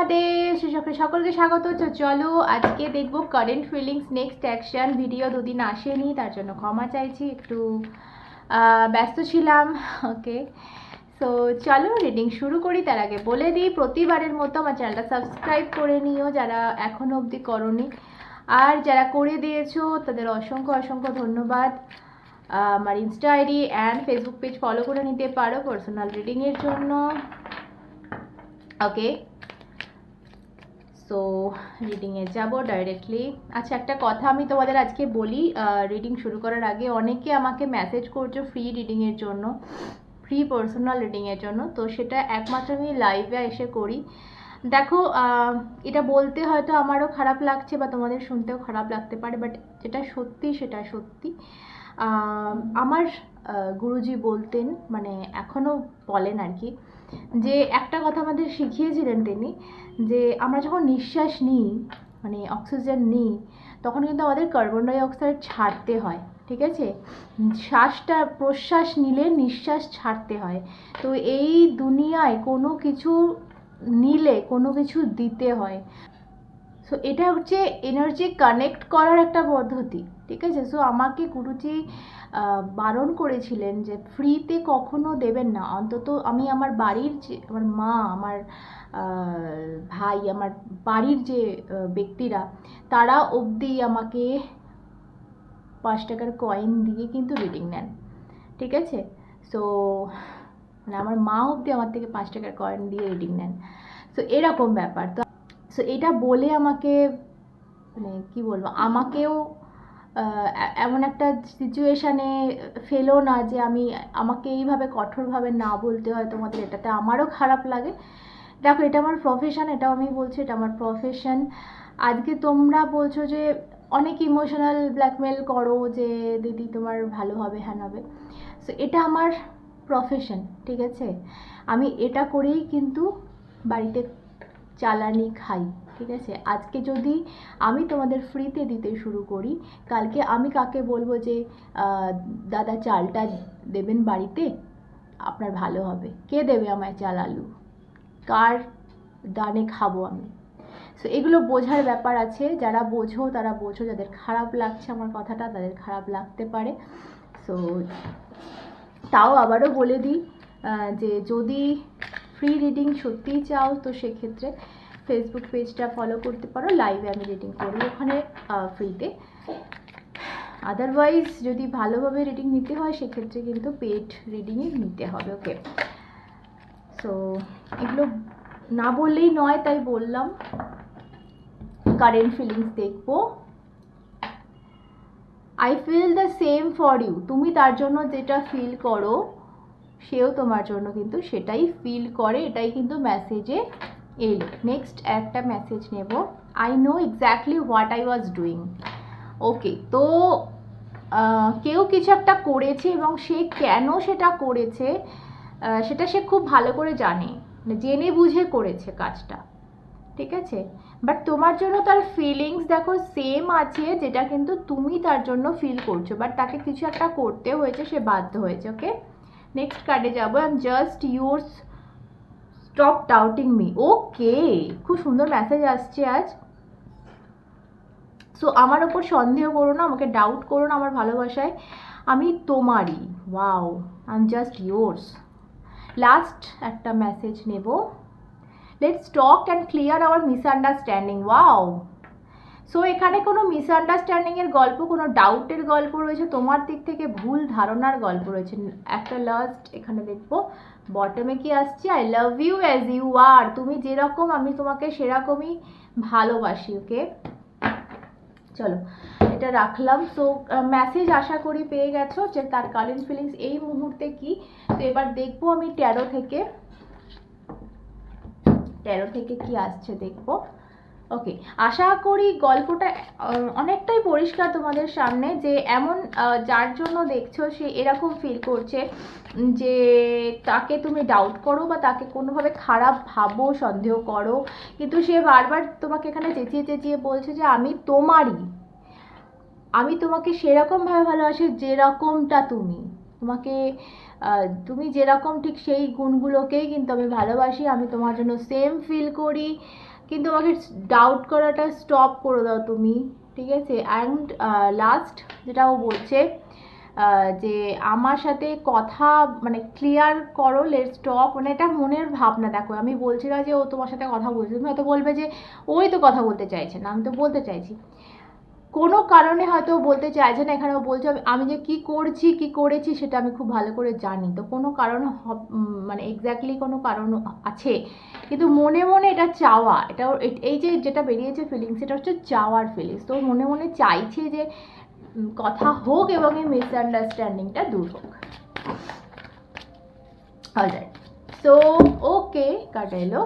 মহাদেব সকলে সকলকে স্বাগত। তো চলো আজকে দেখব current feelings next action video দুদিন আসেনি, তার জন্য ক্ষমা চাইছি। একটু ব্যস্ত ছিলাম। ওকে সো চলো রিডিং শুরু করি। তার আগে বলে দিই, প্রতিবারের মতো আমার চ্যানেলটা সাবস্ক্রাইব করে নিও যারা এখনও অবধি করনি। আর যারা করে দিয়েছ, তাদের অসংখ্য অসংখ্য ধন্যবাদ। আমার insta ID and Facebook page follow করে নিতে পারো পার্সোনাল রিডিংয়ের জন্য। ওকে সো রিডিংয়ে যাব ডাইরেক্টলি আচ্ছা একটা কথা আমি তোমাদের আজকে বলি রিডিং শুরু করার আগে অনেকে আমাকে মেসেজ করছ ফ্রি রিডিংয়ের জন্য ফ্রি পার্সোনাল রিডিংয়ের জন্য। তো সেটা একমাত্র আমি লাইভে এসে করি। দেখো এটা বলতে হয়তো আমারও খারাপ লাগছে বা তোমাদের শুনতেও খারাপ লাগতে পারে বাট যেটা সত্যি সেটা সত্যি। আমার গুরুজি বলতেন মানে এখনও বলেন আর কি যে একটা কথা আমাদের শিখিয়েছিলেন তিনি, যে আমরা যখন নিঃশ্বাস নিই মানে অক্সিজেন নিই, তখন কিন্তু আমাদের কার্বন ডাই অক্সাইড ছাড়তে হয়, ঠিক আছে? শ্বাসটা, প্রশ্বাস নিলে নিঃশ্বাস ছাড়তে হয়। তো এই দুনিয়ায় কোনো কিছু নিলে কোনো কিছু দিতে হয়। সো এটা হচ্ছে এনার্জি কানেক্ট করার একটা পদ্ধতি। ঠিক আছে? সো আমাকে গুরুজি বারণ করেছিলেন যে, ফ্রিতে কখনো দেবেন না। অন্তত আমি আমার বাড়ির যে, আমার মা, আমার ভাই, আমার বাড়ির যে ব্যক্তিরা, তারা অবধি আমাকে পাঁচ টাকার কয়েন দিয়ে কিন্তু রিডিং নেন। ঠিক আছে? সো মানে আমার মা অবধি আমার থেকে পাঁচ টাকার কয়েন দিয়ে রিডিং নেন। সো এরকম ব্যাপার। তো সো এটা বলে আমাকে মানে কি বলব, আমাকেও এমন একটা সিচুয়েশানে ফেলো না যে আমি আমাকে এইভাবে কঠোরভাবে না বলতে হয় তোমাদের। এটাতে আমারও খারাপ লাগে। দেখো, এটা আমার প্রফেশন এটাও আমি বলছি, এটা আমার প্রফেশন আজকে তোমরা বলছো যে অনেক ইমোশনাল ব্ল্যাকমেল করো যে, দিদি, তোমার ভালো হবে হ্যান হবে। সো এটা আমার প্রফেশন ঠিক আছে? আমি এটা করেই কিন্তু বাড়িতে চালানি খাই। ঠিক আছে? আজকে যদি আমি তোমাদের ফ্রিতে দিতে শুরু করি, কালকে আমি কাকে বলব যে দাদা চালটা দেবেন বাড়িতে? আপনার ভালো হবে। কে দেবে আমায় চাল, আলু? কার দানে খাব আমি? সো এগুলো বোঝার ব্যাপার আছে। যারা বোঝো, তারা বোঝো। যাদের খারাপ লাগছে আমার কথাটা, তাদের খারাপ লাগতে পারে। সো তাও আবারও বলে দিই যে যদি ফ্রি রিডিং সত্যিই চাও, তো সেক্ষেত্রে ফেসবুক পেজটা ফলো করতে পারো লাইভে আমি রিডিং করি ওখানে ফ্রিতে আদারওয়াইজ যদি ভালোভাবে রিডিং নিতে হয়, সেক্ষেত্রে কিন্তু পেড রিডিংই নিতে হবে ওকে সো এগুলো না বললেই নয়, তাই বললাম। কারেন্ট ফিলিংস দেখব। I feel the same for you তুমি তার জন্য যেটা ফিল করো, সেও তোমার জন্য কিন্তু সেটাই ফিল করে। এটাই কিন্তু মেসেজে এলো নেক্সট একটা মেসেজ নেব। I know exactly what I was doing okay তো কেউ কিছু একটা করেছে এবং সে কেন সেটা করেছে সেটা সে খুব ভালো করে জানে, জেনে বুঝে করেছে কাজটা। ঠিক আছে? বাট তোমার জন্য তার ফিলিংস দেখো সেম আছে, যেটা কিন্তু তুমি তার জন্য ফিল করছ বাট তাকে কিছু একটা করতে হয়েছে, সে বাধ্য হয়েছে ওকে নেক্সট কার্ডে যাব। I just your stop doubting me okay খুব সুন্দর মেসেজ আসছে আজ। সো আমার ওপর সন্দেহ করো না, আমাকে ডাউট করো না আমার ভালোবাসায়। আমি তোমারই। Wow I am just yours last একটা মেসেজ নেব। Let's talk and clear our misunderstanding wow so এখানে কোনো মিসআন্ডারস্ট্যান্ডিংয়ের গল্প, কোনো ডাউটের গল্প রয়েছে, তোমার দিক থেকে ভুল ধারণার গল্প রয়েছে। একটা লাস্ট এখানে দেখব বটমে কি আসছে? I love you as you are তুমি যেরকম, আমি তোমাকে সেরকমই ভালোবাসি ওকে চলো, এটা রাখলাম। তো মেসেজ আশা করি পেয়ে গেছো যে তার কারেন্ট ফিলিংস এই মুহূর্তে কি? তো এবার দেখব আমি ট্যারো থেকে। ট্যারো থেকে কি আসছে দেখব। ওকে আশা করি গল্পটা অনেকটাই পরিষ্কার তোমাদের সামনে যে এমন যার জন্য দেখছ সে এরকম ফিল করছে যে তাকে তুমি ডাউট করো বা তাকে কোনোভাবে খারাপ ভাবো, সন্দেহ করো। কিন্তু সে বারবার তোমাকে এখানে চেঁচিয়ে চেঁচিয়ে বলছে যে, আমি তোমারই। আমি তোমাকে সেরকমভাবে ভালোবাসি যেরকমটা তুমি। তোমাকে তুমি যেরকম ঠিক সেই গুণগুলোকেই কিন্তু আমি ভালোবাসি। আমি তোমার জন্য সেম ফিল করি। কিন্তু আমাকে ডাউট করাটা স্টপ করে দাও তুমি, ঠিক আছে? অ্যান্ড লাস্ট যেটা ও বলছে যে আমার সাথে কথা মানে ক্লিয়ার করো লেট স্টপ মানে এটা মনের ভাবনা, দেখো, আমি বলছি না যে ও তোমার সাথে কথা বলছে, তুমি হয়তো বলবে যে ওই তো কথা বলতে চাইছে না, আমি তো বলতে চাইছি। কোনো কারণে হয়তো বলতে চাইছে না, এখানে বলছে, আমি- যে কি করছি, কি করেছি, সেটা আমি খুব ভালো করে জানি। তো কোনো কারণ মানে এক্স্যাক্টলি কোনো কারণ আছে, কিন্তু মনে মনে এটা চাওয়া, এটা এই যে যেটা বেরিয়েছে ফিলিংস এটা হচ্ছে চাওয়ার ফিলিংস তো মনে মনে চাইছে যে কথা হোক এবং এই মিসআন্ডারস্ট্যান্ডিংটা দূর হোক। সো ওকে কার্ড এলো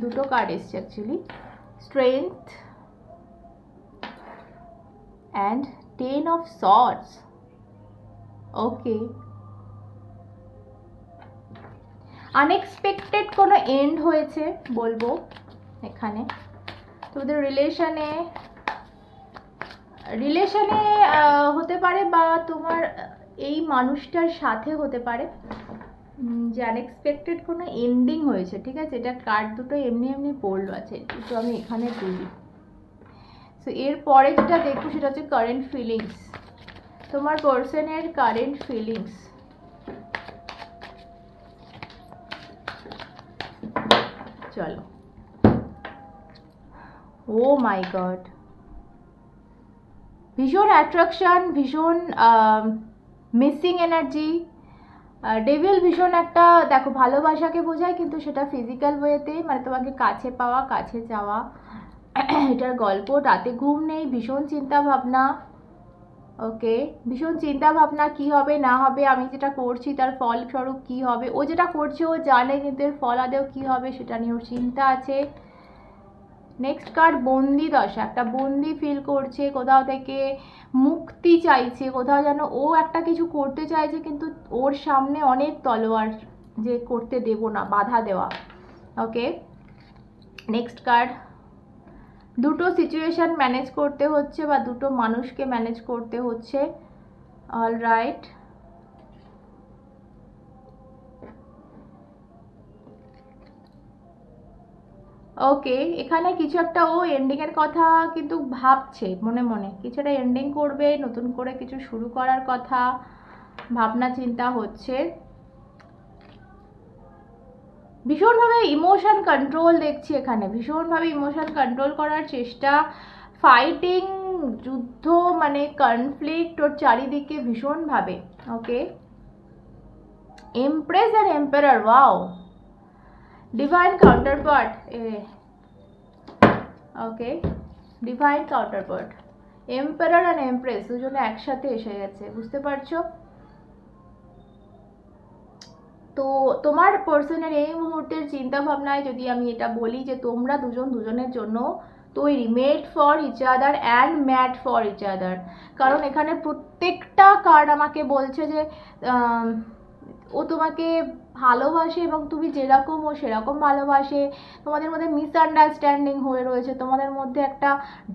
দুটো কার্ড এসছে actually strength and ten of swords okay unexpected কোনো এন্ড হয়েছে বলব এখানে। তোদের রিলেশনে রিলেশনে হতে পারে বা তোমার এই মানুষটার সাথে হতে পারে। যে আনএক্সপেক্টেড কোনো এন্ডিং হয়েছে, ঠিক আছে? এটা কার্ড দুটো এমনি এমনি পড়ল। আছে দুটো আমি এখানে তুলি। সো এরপরে যেটা দেখব সেটা হচ্ছে কারেন্ট ফিলিংস তোমার পার্সনের কারেন্ট ফিলিংস চলো। ও মাই গড ভীষণ অ্যাট্রাকশন ভীষণ মিসিং এনার্জি ডেভিল ভীষণ একটা, দেখো, ভালোবাসাকে বোঝায়, কিন্তু সেটা ফিজিক্যাল ওয়েতে মানে তোমাকে কাছে পাওয়া, কাছে যাওয়া। এটার গল্প, রাতে ঘুম নেই, ভীষণ চিন্তা ভাবনা ওকে ভীষণ চিন্তা ভাবনা কি হবে, না হবে, আমি যেটা করছি তার ফলস্বরূপ কি হবে, ও যেটা করছে ও জানে কিন্তু এর ফল আদেও কি হবে সেটা নিয়ে ওর চিন্তা আছে। নেক্সট কার্ড বন্দি দশা, একটা বন্দি ফিল করছে, কোথাও থেকে মুক্তি চাইছে, কোথাও যেন ও একটা কিছু করতে চাইছে, কিন্তু ওর সামনে অনেক তলোয়ার যে করতে দেব না, বাধা দেওয়া ওকে নেক্সট কার্ড দুটো সিচুয়েশন ম্যানেজ করতে হচ্ছে বা দুটো মানুষকে ম্যানেজ করতে হচ্ছে। অল রাইট ওকে এখানে কিছু একটা ও এন্ডিংয়ের কথা কিন্তু ভাবছে মনে মনে। কিছু একটা এন্ডিং করবে, নতুন করে কিছু শুরু করার কথা ভাবনা চিন্তা হচ্ছে। ভীষণভাবে ইমোশন কন্ট্রোল দেখছি এখানে। ভীষণভাবে ইমোশন কন্ট্রোল করার চেষ্টা। ফাইটিং যুদ্ধ মানে কনফ্লিক্ট ওর চারিদিকে ভীষণভাবে okay empress and emperor wow divine counterpart A okay divine counterpart emperor and empress দুজনে একসাথে এসে গেছে, বুঝতে পারছ? তো তোমার পার্সনের এই মুহূর্তের চিন্তা ভাবনায় যদি আমি এটা বলি যে তোমরা দুজন দুজনের জন্য তৈরি made for each other and mad for each other কারণ এখানে প্রত্যেকটা কার্ড আমাকে বলছে যে ও তোমাকে ভালোবাসে এবং তুমি যেরকম ও সেরকম ভালোবাসে। তোমাদের মধ্যে মিসআন্ডারস্ট্যান্ডিং হয়ে রয়েছে, তোমাদের মধ্যে একটা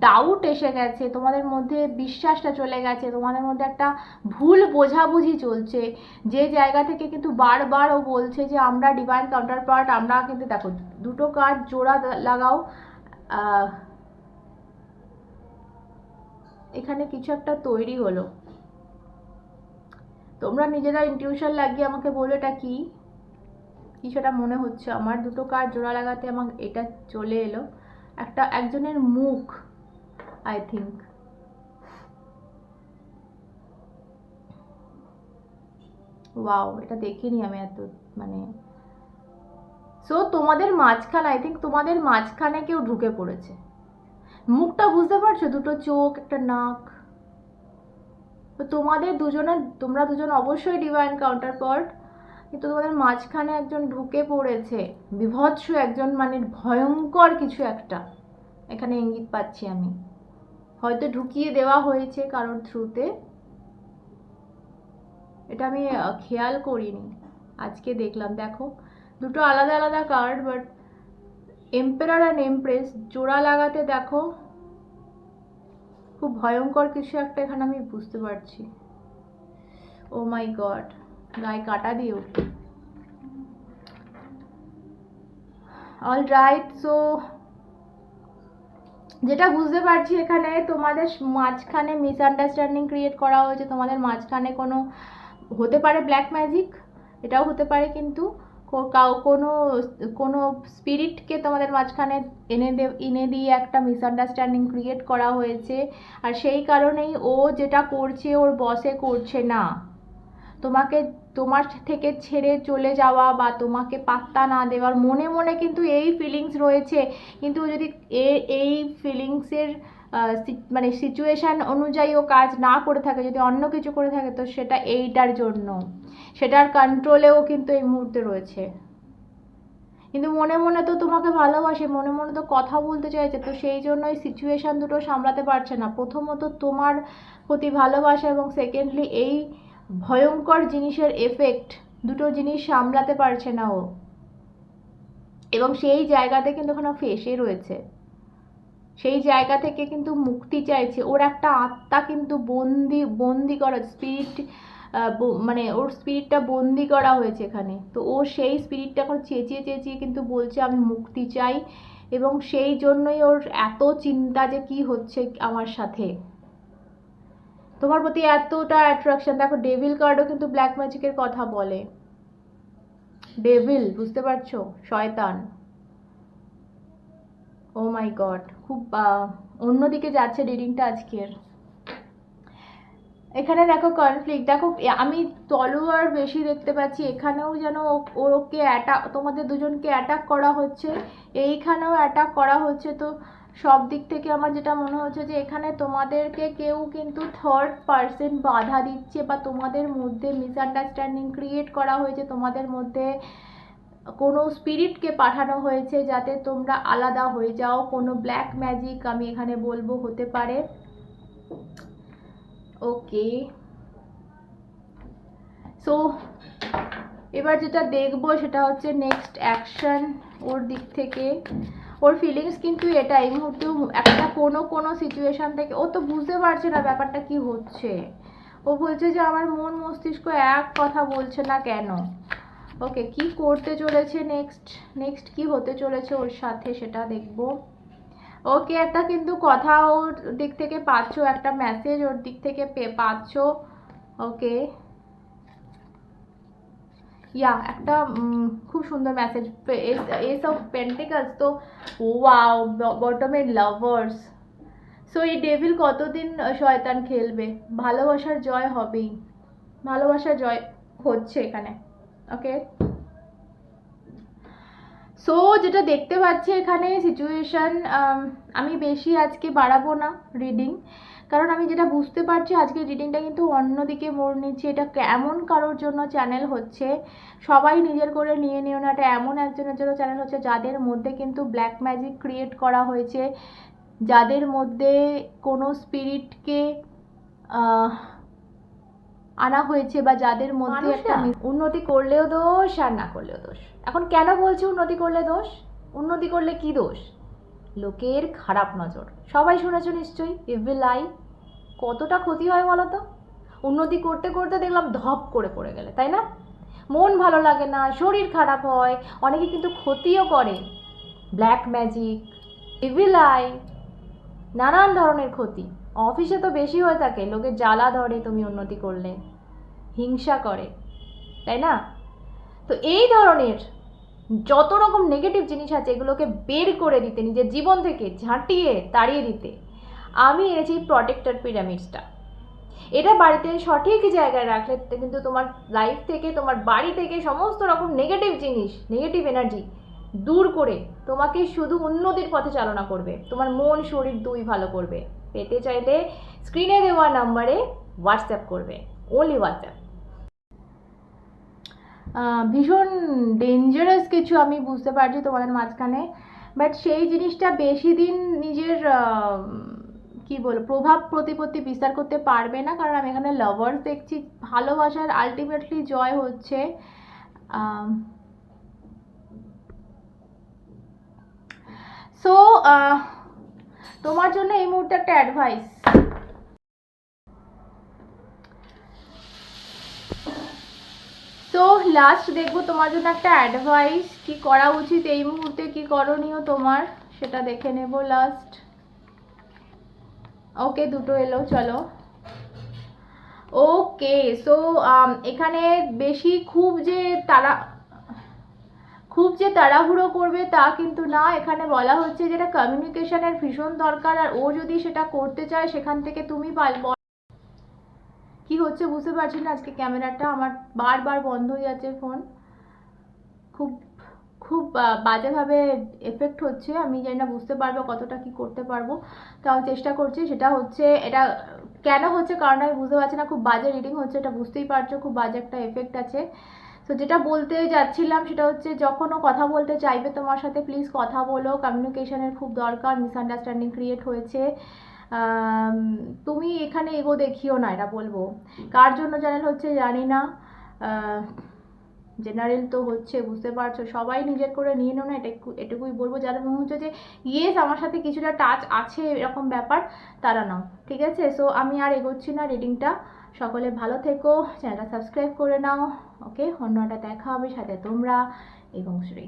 ডাউট এসে গেছে, তোমাদের মধ্যে বিশ্বাসটা চলে গেছে, তোমাদের মধ্যে একটা ভুল বোঝাবুঝি চলছে। যে জায়গা থেকে কিন্তু বারবার ও বলছে যে, আমরা ডিভাইন কাউন্টার পার্ট আমরা কিন্তু দেখো, দুটো কার্ড জোড়া লাগাও এখানে কিছু একটা তৈরি হলো। তোমরা নিজেরা ইনটিউশন লাগিয়ে আমাকে বলো এটা কি? কিছুটা মনে হচ্ছে আমার। দুটো কার জোড়া লাগাতে আমার এটা চলে এলো। একটা, একজনের মুখ আই থিঙ্ক ওয়াও এটা দেখিনি আমি এত মানে। সো তোমাদের মাঝখানে আই থিঙ্ক তোমাদের মাঝখানে কেউ ঢুকে পড়েছে। মুখটা বুঝতে পারছ? দুটো চোখ, একটা নাক। তো তোমাদের দুজনের, তোমরা দুজন অবশ্যই ডিভাইন কাউন্টার পার্ট কিন্তু তোমাদের মাঝখানে একজন ঢুকে পড়েছে, বিভৎস একজন মানে ভয়ঙ্কর কিছু একটা। এখানে ইঙ্গিত পাচ্ছি আমি। হয়তো ঢুকিয়ে দেওয়া হয়েছে কারোর থ্রুতে এটা আমি খেয়াল করিনি। আজকে দেখলাম, দেখো, দুটো আলাদা আলাদা card but emperor and empress জোড়া লাগাতে দেখো খুব ভয়ঙ্কর কিছু একটা এখানে আমি বুঝতে পারছি। ও মাই গড গায়ে কাটা দিও অল রাইট সো যেটা বুঝতে পারছি এখানে তোমাদের মাঝখানে মিসআন্ডারস্ট্যান্ডিং ক্রিয়েট করা হয়েছে, তোমাদের মাঝখানে কোনো হতে পারে ব্ল্যাক ম্যাজিক এটাও হতে পারে কিন্তু কাউ, কোনো কোনো স্পিরিটকে তোমাদের মাঝখানে এনে দে, এনে দিয়ে একটা মিসআন্ডারস্ট্যান্ডিং ক্রিয়েট করা হয়েছে। আর সেই কারণেই ও যেটা করছে, ওর বসে করছে না। তোমাকে, তোমার থেকে ছেড়ে চলে যাওয়া বা তোমাকে পাত্তা না দেওয়ার, মনে মনে কিন্তু এই ফিলিংস রয়েছে। কিন্তু যদি এ, এই ফিলিংসের মানে সিচুয়েশান অনুযায়ী ও কাজ না করে থাকে, যদি অন্য কিছু করে থাকে, তো সেটা এইটার জন্য। সেটার কন্ট্রোলেও কিন্তু এই মুহূর্তে রয়েছে। কিন্তু মনে মনে তো তোমাকে ভালোবাসে, মনে মনে তো কথা বলতে চাইছে, তো সেই জন্যই সিচুয়েশান দুটো সামলাতে পারছে না। প্রথমত তোমার প্রতি ভালোবাসা এবং সেকেন্ডলি এই ভয়ঙ্কর জিনিসের এফেক্ট দুটো জিনিস সামলাতে পারছে না ও। এবং সেই জায়গাতে কিন্তু ওখানে ফেসে রয়েছে। সেই জায়গা থেকে কিন্তু মুক্তি চাইছে। ওর একটা আত্মা কিন্তু বন্দি বন্দি করা স্পিরিট মানে ওর স্পিরিটটা বন্দি করা হয়েছে এখানে। তো ও সেই স্পিরিটটা এখন চেঁচিয়ে চেঁচিয়ে কিন্তু বলছে, আমি মুক্তি চাই। এবং সেই জন্যই ওর এত চিন্তা যে কি হচ্ছে আমার সাথে। তোমার প্রতি এতটা অ্যাট্রাকশন দেখো ডেভিল কার্ডও কিন্তু ব্ল্যাক ম্যাজিকের কথা বলে। ডেভিল বুঝতে পারছ? শয়তান। ও মাই গড খুব অন্যদিকে যাচ্ছে রিডিংটা আজকের। এখানে দেখো কনফ্লিক্ট দেখো আমি তলোয়ার বেশি দেখতে পাচ্ছি, এখানেও যেন ওকে অ্যাটাক তোমাদের দুজনকে অ্যাটাক করা হচ্ছে, এইখানেও অ্যাটাক করা হচ্ছে, তো সব দিক থেকে আমার যেটা মনে হচ্ছে যে এখানে তোমাদেরকে কেউ কিন্তু থার্ড পার্সন বাধা দিচ্ছে বা তোমাদের মধ্যে মিসআন্ডারস্ট্যান্ডিং ক্রিয়েট করা হয়েছে, তোমাদের মধ্যে কোনো স্পিরিটকে পাঠানো হয়েছে যাতে তোমরা আলাদা হয়ে যাও, কোনো ব্ল্যাক ম্যাজিক আমি এখানে বলব হতে পারে। ওকে সো এবার যেটা দেখব সেটা হচ্ছে নেক্সট অ্যাকশন ওর দিক থেকে। ওর ফিলিংস কিন্তু এটা, এই মুহূর্তে একটা কোনো কোনো সিচুয়েশন থেকে, ও তো বুঝতে পারছে না ব্যাপারটা কি হচ্ছে। ও বলছে যে আমার মন মস্তিষ্ক এক কথা বলছে না কেন? ওকে কি করতে চলেছে নেক্সট নেক্সট কি হতে চলেছে ওর সাথে সেটা দেখব। ওকে একটা কিন্তু কথা ওর দিক থেকে পাচ্ছো, একটা মেসেজ ওর দিক থেকে পাচ্ছো, ওকে। ইয়া একটা খুব সুন্দর মেসেজ এস অফ পেন্টিকালস তো ওয়াও বটমের লাভার্স সো এই ডেভিল কতদিন শয়তান খেলবে? ভালোবাসার জয় হবেই। ভালোবাসার জয় হচ্ছে এখানে ওকে সো যেটা দেখতে পাচ্ছি এখানে সিচুয়েশন আমি বেশি আজকে বাড়াবো না রিডিং কারণ আমি যেটা বুঝতে পারছি আজকে রিডিংটা কিন্তু অন্যদিকে মোড় নিচ্ছে। এটা এমন কারোর জন্য চ্যানেল হচ্ছে, সবাই নিজের করে নিয়ে নিও না। এটা এমন একজনের জন্য চ্যানেল হচ্ছে যাদের মধ্যে কিন্তু ব্ল্যাক ম্যাজিক ক্রিয়েট করা হয়েছে, যাদের মধ্যে কোনো স্পিরিটকে আনা হয়েছে বা যাদের মধ্যে একটা উন্নতি করলেও দোষ আর না করলেও দোষ। এখন কেন বলছি উন্নতি করলে দোষ? উন্নতি করলে কি দোষ? লোকের খারাপ নজর। সবাই শুনেছো নিশ্চয়ই ইভিল আই কতটা ক্ষতি হয় বলো তো উন্নতি করতে করতে দেখলাম ধপ করে পড়ে গেলে তাই না? মন ভালো লাগে না শরীর খারাপ হয় অনেকে কিন্তু ক্ষতিও করে। ব্ল্যাক ম্যাজিক ইভিল আই নানান ধরনের ক্ষতি। অফিসে তো বেশি হয়ে থাকে, লোকে জ্বালা ধরে তুমি উন্নতি করলে, হিংসা করে, তাই না? তো এই ধরনের যত রকম নেগেটিভ জিনিস আছে, এগুলোকে বের করে দিতে, নিজের জীবন থেকে ঝাঁটিয়ে তাড়িয়ে দিতে, আমি এনেছি প্রটেক্টর পিরামিডসটা এটা বাড়িতে সঠিক জায়গায় রাখলে কিন্তু তোমার লাইফ থেকে, তোমার বাড়ি থেকে সমস্ত রকম নেগেটিভ জিনিস নেগেটিভ এনার্জি দূর করে তোমাকে শুধু উন্নতির পথে চালনা করবে। তোমার মন, শরীর দুই ভালো করবে। পেতে চাইলে স্ক্রিনে দেওয়া নাম্বারে হোয়াটসঅ্যাপ করবে। ওনলি হোয়াটসঅ্যাপ ভীষণ ডেঞ্জারাস কিছু আমি বুঝতে পারছি তোমাদের মাঝখানে। বাট সেই জিনিসটা বেশি দিন নিজের কি বল প্রভাব প্রতিপত্তি বিস্তার করতে পারবে না। কারণ আমি এখানে লাভার্স দেখছি, ভালোবাসার আলটিমেটলি জয় হচ্ছে সো তোমার জন্য এই মুহূর্তে একটা অ্যাডভাইস সো লাস্ট দেখব তোমার জন্য একটা অ্যাডভাইস কি করা উচিত এই মুহূর্তে? কি করণীয় তোমার? সেটা দেখে নেব লাস্ট ওকে দুটো এলো, চলো। ওকে সো এখানে বেশি খুব যে তারা খুব যে তাড়াহুড়ো করবে তা কিন্তু না। এখানে বলা হচ্ছে যেটা কমিউনিকেশনের ভীষণ দরকার আর ও যদি সেটা করতে চায়, সেখান থেকে তুমি কি হচ্ছে বুঝতে পারছি না আজকে ক্যামেরাটা আমার বারবার বন্ধ হয়ে যাচ্ছে ফোন খুব খুব বাজেভাবে এফেক্ট হচ্ছে। আমি জানি না বুঝতে পারব কতটা কি করতে পারব। তাও চেষ্টা করছি। সেটা হচ্ছে, এটা কেন হচ্ছে কারণ আমি বুঝতে পারছি না। খুব বাজে রিডিং হচ্ছে, এটা বুঝতেই পারছ। খুব বাজে একটা এফেক্ট আছে। তো যেটা বলতে যাচ্ছিলাম সেটা হচ্ছে যখন ও কথা বলতে চাইবে তোমার সাথে প্লিজ কথা বলো। কমিউনিকেশনের খুব দরকার মিসআন্ডারস্ট্যান্ডিং ক্রিয়েট হয়েছে। তুমি এখানে এগো দেখিও না, এটা বলব। কার জন্য চ্যানেল হচ্ছে জানি না। জেনারেল তো হচ্ছে, বুঝতে পারছ। সবাই নিজের করে নিয়ে নাও না, এটা এটুকুই বলব। যাদের মনে হচ্ছে যে ইয়েস আমার সাথে কিছুটা টাচ আছে, এরকম ব্যাপার, তারা নাও। ঠিক আছে? সো আমি আর এগোচ্ছি না রিডিংটা সকলে ভালো থেকো, চ্যানেলটা সাবস্ক্রাইব করে নাও, ওকে? অন্য একটা দেখা হবে সাথে তোমরা এবং শ্রী।